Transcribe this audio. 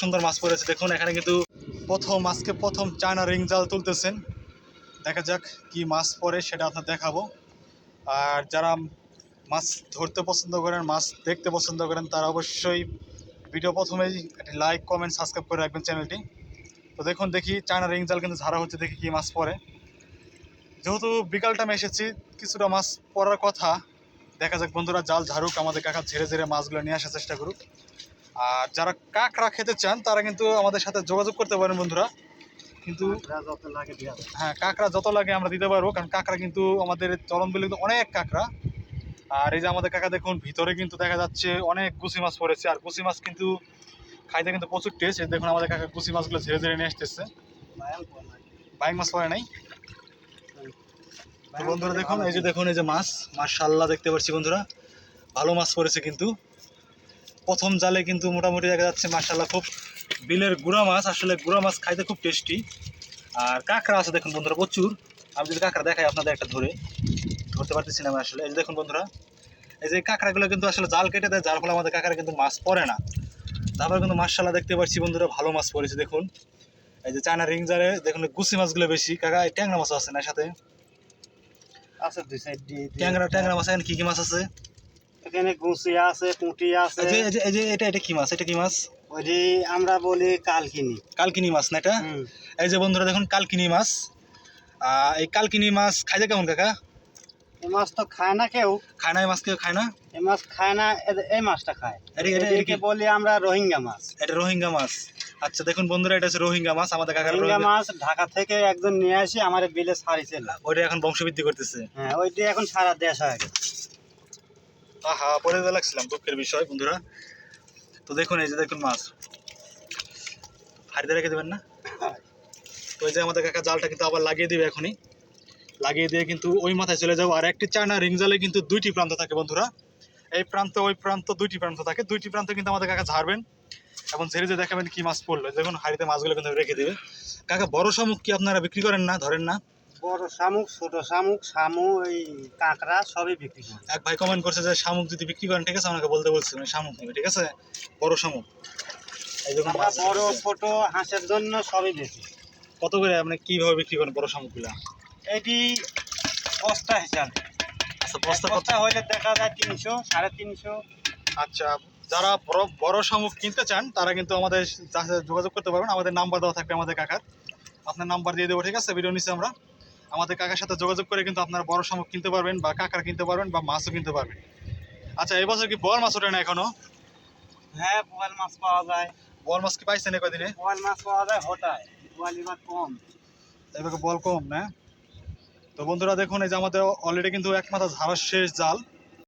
সুন্দর মাছ পড়েছে। দেখুন, এখানে কিন্তু প্রথম, আজকে প্রথম চায়না রিং জাল তুলতেছেন। দেখা যাক কি মাছ পড়ে, সেটা আপনার দেখাবো। আর যারা মাছ ধরতে পছন্দ করেন, মাছ দেখতে পছন্দ করেন, তারা অবশ্যই ভিডিও প্রথমেই একটি লাইক কমেন্ট সাবস্ক্রাইব করে রাখবেন চ্যানেলটি। তো দেখুন, দেখি চায়না রিং জাল কিন্তু ঝাড়া হচ্ছে, দেখি কি মাছ পড়ে। যেহেতু বিকাল টাইমে এসেছি, কিছুটা মাছ পড়ার কথা। দেখা যাক বন্ধুরা, জাল ঝাড়ুক, আমাদের কাকা ঝেড়ে ঝেড়ে মাছগুলো নিয়ে আসার চেষ্টা করুক। আর যারা কাঁকড়া খেতে চান তারা কিন্তু আমাদের সাথে যোগাযোগ করতে পারেন বন্ধুরা। কিন্তু যত লাগে দিয়া হ্যাঁ কাঁকড়া যত লাগে আমরা দিতে পারব কারণ কাঁকড়া কিন্তু আমাদের চরম বিলে কিন্তু অনেক কাঁকড়া। আর এই যে আমাদের কাকা দেখুন ভিতরে কিন্তু দেখা যাচ্ছে অনেক গুছি মাছ পড়েছে আর গুছি মাছ কিন্তু খাইতে কিন্তু প্রচুর টেস্ট দেখুন আমাদের কাকা গুছি মাছগুলো ঝেড়ে ঝেড়ে নিয়ে আসতেছে। বাইক মাছ পড়ে নাই? বন্ধুরা দেখুন এই যে দেখুন এই যে মাছ মাশাল্লাহ দেখতে পাচ্ছি বন্ধুরা। ভালো মাছ পড়েছে কিন্তু। প্রথম জালে কিন্তু মোটামুটি দেখা যাচ্ছে মাশাল্লাহ খুব বিলের গুড়া মাছ। আসলে গুড়া মাছ খাইতে খুব টেস্টি। আর কাঁকড়া আছে দেখুন বন্ধুরা প্রচুর। আমি যদি কাঁকড়া দেখাই আপনাদের একটা ধরে। ধরতে পারতেছি না আমি আসলে। এই যে দেখুন বন্ধুরা এই যে কাঁকড়াগুলো কিন্তু আসলে জাল কেটে দেয় যার ফলে আমাদের কাঁকড়া কিন্তু মাছ পড়ে না। তারপরে কিন্তু মাশাল্লাহ দেখতে পাচ্ছি বন্ধুরা ভালো মাছ পড়েছে দেখুন। এই যে চায়না রিং জালে দেখুন গুছি মাছগুলো বেশি। কাকা এই ট্যাংরা মাছ আছে না এর সাথে? আছে দিয়ে। ট্যাংরা ট্যাংরা মাছ এখানে কী কী মাছ আছে? এখানে গুছি আছে পুঁটি আছে। এই যে এটা এটা কি মাছ? এটা কি মাছ? ওই যে আমরা বলি কালকিনি। কালকিনি মাছ না এটা? এই যে বন্ধুরা দেখুন কালকিনি মাছ। এই কালকিনি মাছ খাইতে কেমন কাকা? এই মাছ তো খায় না কেউ। খায় না এই মাছ কেউ খায় না? এই মাছ খায় না এই মাছটা খায়। এটা- এটা- এটা এটাকে বলি আমরা রোহিঙ্গা মাছ। এটা রোহিঙ্গা মাছ। আচ্ছা দেখুন বন্ধুরা এটা হচ্ছে রোহিঙ্গা মাছ আমাদের কাকার রোহিঙ্গা মাছ ঢাকা থেকে একজন নিয়ে আসি আমার বিলে ছাড়িছিল ওইটা এখন বংশবৃদ্ধি করতেছে। হ্যাঁ ওইটি এখন সারা দেশ হয়ে গেছে। আহা পরে লাগছিলাম দুঃখের বিষয়, বন্ধুরা। তো দেখুন, এই যে দেখুন মাছ। হাড়িতে রেখে দেবেন না? তো এই যে আমাদের কাকা জালটা কিন্তু আবার লাগিয়ে দিবে এখনই। লাগিয়ে দিয়ে কিন্তু ওই মাথায় চলে যাব। আর একটি চায়না রিং জালে কিন্তু দুইটি প্রান্ত থাকে, বন্ধুরা। এই প্রান্ত, ওই প্রান্ত, দুইটি প্রান্ত থাকে। দুইটি প্রান্ত কিন্তু আমাদের কাকা ঝাড়বেন। এবং ঝেড়ে যে দেখাবেন কি মাছ পড়ল। দেখুন, হাড়িতে মাছগুলো কিন্তু রেখে দেবে। কাকা, বড় শামুক কি আপনারা বিক্রি করেন না, ধরেন না? বড় শামুক ছোট শামুক শামু এই কাঁকড়া সবই বিক্রি করে। এক ভাই কমেন্ট করছে যে শামুক যদি বিক্রি করেন ঠিক আছে? আমাকে বলতে বলছে মানে শামুক নেবে ঠিক আছে? বড় শামুক। এই দেখুন আমরা বড়। ছোট হাঁসের জন্য সবই বেশি কত করে? আপনি কীভাবে বিক্রি করেন বড় শামুকগুলা? এটি বস্তা হিসাবে। আচ্ছা বস্তা বস্তা হলে দেখা যায় তিনশো সাড়ে তিনশো। আচ্ছা যারা বড় বড় শামুক কিনতে চান তারা কিন্তু আমাদের যোগাযোগ করতে পারবেন। আমাদের নাম্বার দেওয়া থাকবে আমাদের কাকার। আপনার নাম্বার দিয়ে দেবো ঠিক আছে? ভিডিও নিচে আমরা। আমাদের কাকার সাথে যোগাযোগ করে কিন্তু আপনারা বড় শামুক কিনতে পারবেন বা কাকার কিনতে পারবেন বা মাছও কিনতে পারবেন। আচ্ছা এবছর কি বল মাছ ওঠে না এখনও? হ্যাঁ বোয়াল মাছ পাওয়া যায়। বল মাছ কি পাইছেন কদিনে? বোয়াল মাছ পাওয়া যায় হঠাৎ বোয়াল এবার কম। এবার বল কম না? তো বন্ধুরা দেখুন এই যে আমাদের অলরেডি কিন্তু এক মাথা ঝাড়া শেষ জাল।